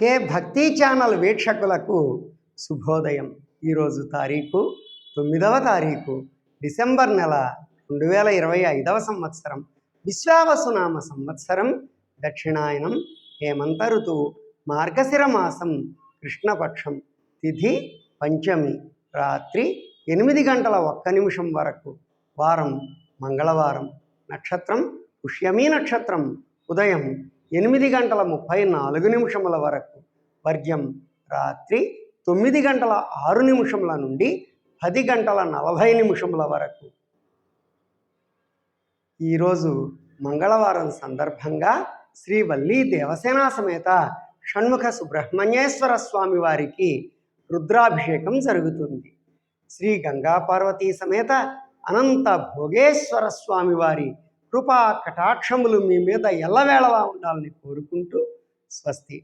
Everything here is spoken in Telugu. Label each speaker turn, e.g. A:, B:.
A: కే భక్తి ఛానల్ వీక్షకులకు శుభోదయం. ఈరోజు తారీఖు తొమ్మిదవ తారీఖు డిసెంబర్ నెల రెండు వేల ఇరవై ఐదవ సంవత్సరం. విశ్వావసునామ సంవత్సరం. దక్షిణాయనం హేమంత ఋతువు మార్గశిర మాసం కృష్ణపక్షం. తిథి పంచమి రాత్రి ఎనిమిది గంటల ఒక్క నిమిషం వరకు. వారం మంగళవారం నక్షత్రం పుష్యమీ నక్షత్రం. ఉదయం ఎనిమిది గంటల ముప్పై నాలుగు నిమిషముల వరకు వర్గ్యం రాత్రి తొమ్మిది గంటల ఆరు నిమిషముల నుండి పది గంటల నలభై నిమిషముల వరకు. ఈరోజు మంగళవారం సందర్భంగా శ్రీ వల్లీ దేవసేనా సమేత షణ్ముఖ సుబ్రహ్మణ్యేశ్వర స్వామి వారికి రుద్రాభిషేకం జరుగుతుంది. శ్రీ గంగా పార్వతీ సమేత అనంత భోగేశ్వర స్వామి వారి కృపా కటాక్షములు మీ మీద ఎల్లవేళలా ఉండాలని కోరుకుంటూ స్వస్తి.